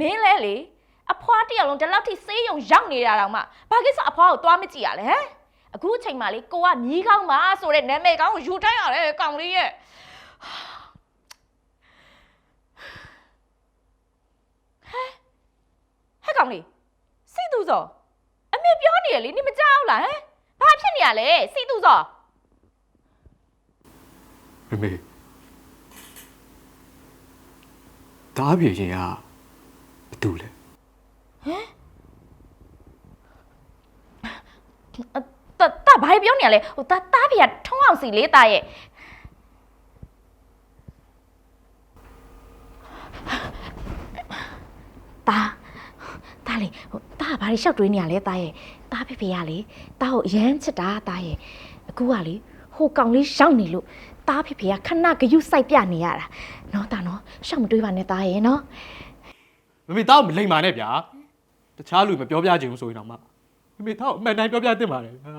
မင်းလဲလေအဖွားတစ်ယောက်လုံးဒီလောက်ထိစေးရုံရောက်နေတာတောင်မှဘာကိစ္စအဖွားကိုသွားမကြည့်ရလဲဟမ်အခုအချိန်မှလေကိုကမြီးကောင်းပါဆိုတဲ့နာမည်ကောင်းကိုယူတိုင်းရတယ်ကောင်လေးရဲ့ဟဲ့ကောင်လေးစိတ်သူစောအမေပြောနေရလေနေမကြောက်လားဟမ်ဘာဖြစ်နေရလဲစိတ်သူစောမမေတားပြေရင်က ဘာတူလဲအတတဘာပြောနေရလဲဟိုတာတားဖေကထုံးအောင်စီလေးတာရဲ့တာတာလေဟိုတာဘာတွေရှောက်တွေးနေရလဲတာရဲ့တာဖေဖေကလေတာကိုအရမ်းချစ်တာတာရဲ့အခုကလေဟိုကောင်လေးရှောက်နေလို့တာဖေဖေကခဏဂယုစိုက်ပြနေရတာနော်တာနော်ရှောက်မတွေးပါနဲ့တာရဲ့နော် မမေတားကိုမလိမ္မာနဲ့ဗျာတခြားလူမပြောပြချင်ဘူးဆိုရင်တော့မှမမေတားကိုအမှန်တိုင်းပြောပြသင့်ပါတယ်ဟာ